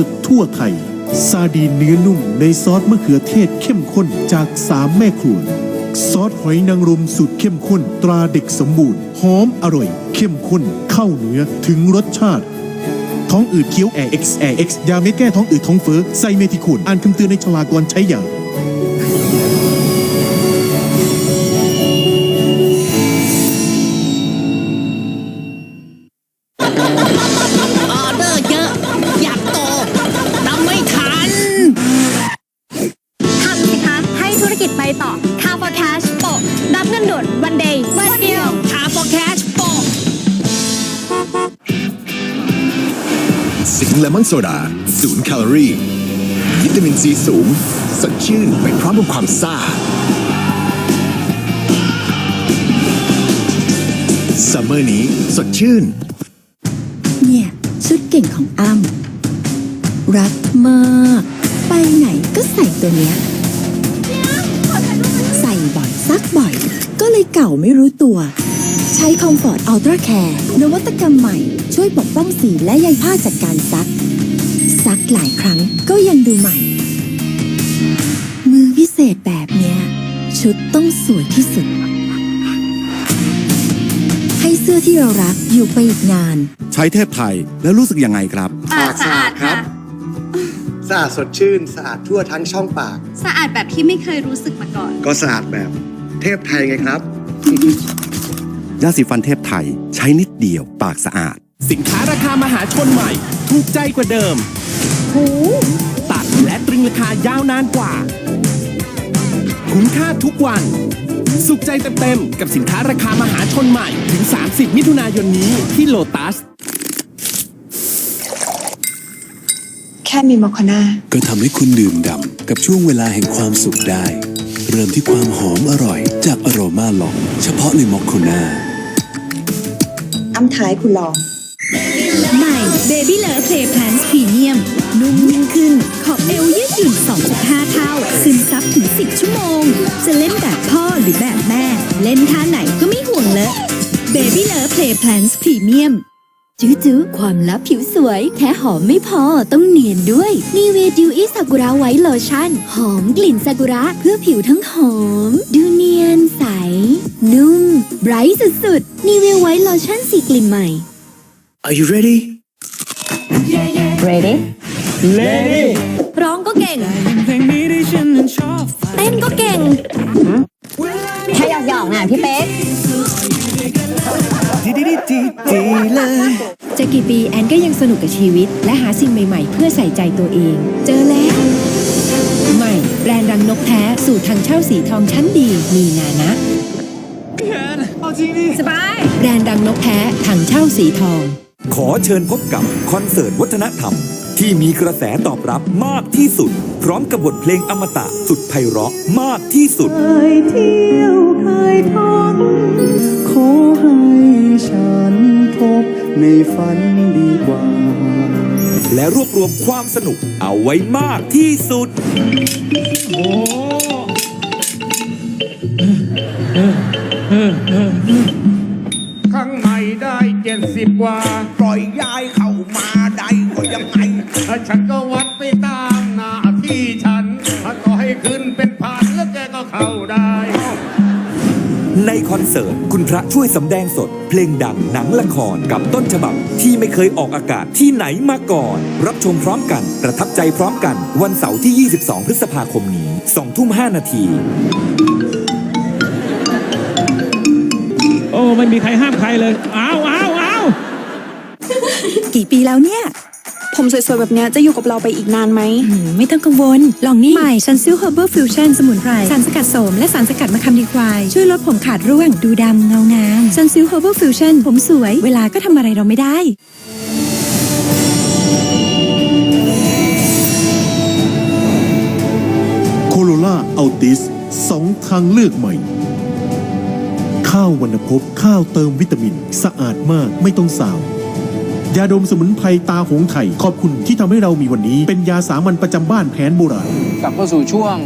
สุดทั่วไทย ซาดีเนื้อนุ่มในซอสมะเขือเทศเข้มข้นจากสามแม่ครัว ซอสหอยนางรมสูตรเข้มข้นตราเด็กสมบูรณ์หอมอร่อย เข้มข้นเข้าเนื้อถึงรสชาติ ท้องอืดเคี้ยวแอร์เอ็กซ์แอร์เอ็กซ์ยาเม็ดแก้ท้องอืดท้องเฟ้อไซเมทิคูนอ่านคำเตือนในฉลากก่อนใช้ยา เลมอนโซดาศูนย์แคลอรี่วิตามินซีสูง สดชื่นไปพร้อมกับความซ่าซัมเมอร์นี้สดชื่น เนี่ย ชุดเก่งของอ้ำรักมาก ไปไหนก็ใส่ตัวเนี้ย ใส่บ่อยซักบ่อย ก็เลยเก่าไม่รู้ตัว ใช้คอมฟอร์ตอัลตร้าแคร์นวัตกรรมใหม่ ช่วยปกป้องสีและใยผ้าจากการซัก ซักหลายครั้งก็ยังดูใหม่ มือพิเศษแบบเนี้ย ชุดต้องสวยที่สุด ให้เสื้อที่เรารักอยู่ไปอีกนาน ใช้เทพไทยแล้วรู้สึกยังไงครับ ปากสะอาดค่ะสะอาดสดชื่น สะอาดทั่วทั้งช่องปาก สะอาดแบบที่ไม่เคยรู้สึกมาก่อน ก็สะอาดแบบ เทพไทยไงครับ ยาสีฟันเทพไทย ใช้นิดเดียวปากสะอาด สินค้าราคามหาชนใหม่ ถูกใจกว่าเดิม ตัดและตรึงราคายาวนานกว่า คุ้มค่าทุกวัน สุขใจเต็มๆ กับสินค้าราคามหาชนใหม่ ถึง 30 มิถุนายนนี้ที่โลตัส แค่มีมอคคาน่าก็ทำให้คุณดื่มด่ำกับช่วงเวลาแห่งความสุขได้ เริ่มที่ความหอมอร่อยจากอโรมาลอง เฉพาะในมอคโคนา อ้ำท้ายคุณลอง ใหม่ Baby Love Play Plans Premium นุ่มยิ่งขึ้น ขอบเอวยืดหยุ่น 2.5 เท่า ซึมซับถึง 10 ชั่วโมง จะเล่นแบบพ่อหรือแบบแม่ เล่นท่าไหนก็ไม่ห่วงเลย Baby Love Play Plans Premium จื้อจื้อความลับผิวสวย แค่หอมไม่พอต้องเนียนด้วยนีเวดิวอีซากุระไวท์โลชั่น หอมกลิ่นซากุระเพื่อผิวทั้งหอม ดูเนียนใส นุ่มไบรท์สุดๆนีเวไวท์โลชั่นสีกลิ่นใหม่ Are you ready ready ร้องก็เก่งเต้นก็เก่งแค่หยอกๆนะพี่เป๊ก จะกี่ปีแอนก็ยังสนุกกับชีวิต และหาสิ่งใหม่ๆ เพื่อใส่ใจตัวเอง เจอแล้ว ใหม่แบรนด์รังนกแท้สูตรทางเช่าสีทองชั้นดีมีนานะสบาย แบรนด์รังนกแท้ทางเช่าสีทอง ขอเชิญพบกับคอนเสิร์ตวัฒนธรรม ที่มีกระแสตอบรับมากที่สุด พร้อมกับบทเพลงอมตะสุดไพเราะมากที่สุดขอให้ ฉันพบในฝันดีกว่า และรวบรวมความสนุกเอาไว้มากที่สุดข้างในได้เจ็ดสิบกว่า ปล่อยยายเข้ามาได้ก็ยังไงฉันก็วัดไปตามหน้าที่ฉัน ถ้าก็ให้ขึ้นเป็นพันแล้วแกก็เข้าได้ ในคอนเสิร์ต คุณพระช่วยสำแดงสด เพลงดังหนังละครกับต้นฉบับ ที่ไม่เคยออกอากาศที่ไหนมาก่อน รับชมพร้อมกัน ประทับใจพร้อมกัน วันเสาร์ที่ 22 พฤษภาคมนี้2ทุ่ม5นาทีโอ้ไม่มีใครห้ามใครเลย อ้าวอ้าวอ้าวกี่ปีแล้วเนี่ย ผมสวยๆ แบบเนี้ยจะอยู่กับเราไปอีกนานไหมไม่ต้องกังวล ลองนี่ใหม่ซันซิลเฮอร์เบอร์ฟิวชั่นสมุนไพร สารสกัดโสม และสารสกัดมะขามดีควาย ช่วยลดผมขาดร่วง ดูดำเงางามซันซิลเฮอร์เบอร์ฟิวชั่นผมสวย เวลาก็ทำอะไรเราไม่ได้ โคโรล่าอัลติสสองทางเลือกใหม่ ข้าววรรณพบข้าวเติมวิตามิน สะอาดมากไม่ต้องสาว ยาดมสมุนไพรตาหงไทยขอบคุณที่ทำให้เรามีวันนี้ เป็นยาสามัญประจำบ้านแผนโบราณ กลับเข้าสู่ช่วง